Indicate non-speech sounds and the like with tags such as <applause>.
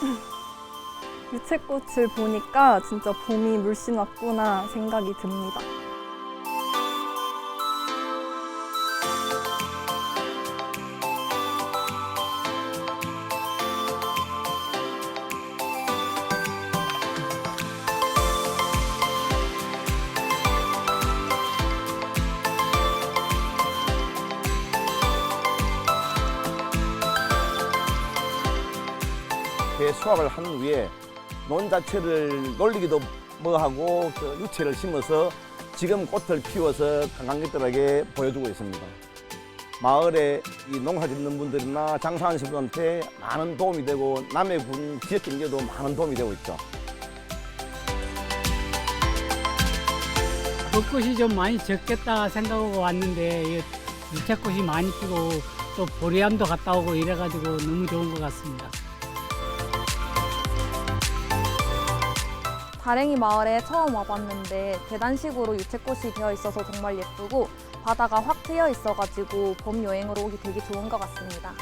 <laughs> 유채꽃을 보니까 진짜 봄이 물씬 왔구나 생각이 듭니다. 배 수확을 한 후에 논 자체를 놀리기도 뭐하고 그 유채를 심어서 지금 꽃을 피워서 관광객들에게 보여주고 있습니다. 마을에 이 농사 짓는 분들이나 장사하시는 분한테 많은 도움이 되고 남해 군 지역 경제도 많은 도움이 되고 있죠. 벚꽃이 좀 많이 적겠다 생각하고 왔는데 이 유채꽃이 많이 피고 또 보리암도 갔다 오고 이래가지고 너무 좋은 것 같습니다. 다랭이 마을에 처음 와봤는데 계단식으로 유채꽃이 되어 있어서 정말 예쁘고 바다가 확 트여 있어가지고 봄 여행으로 오기 되게 좋은 것 같습니다.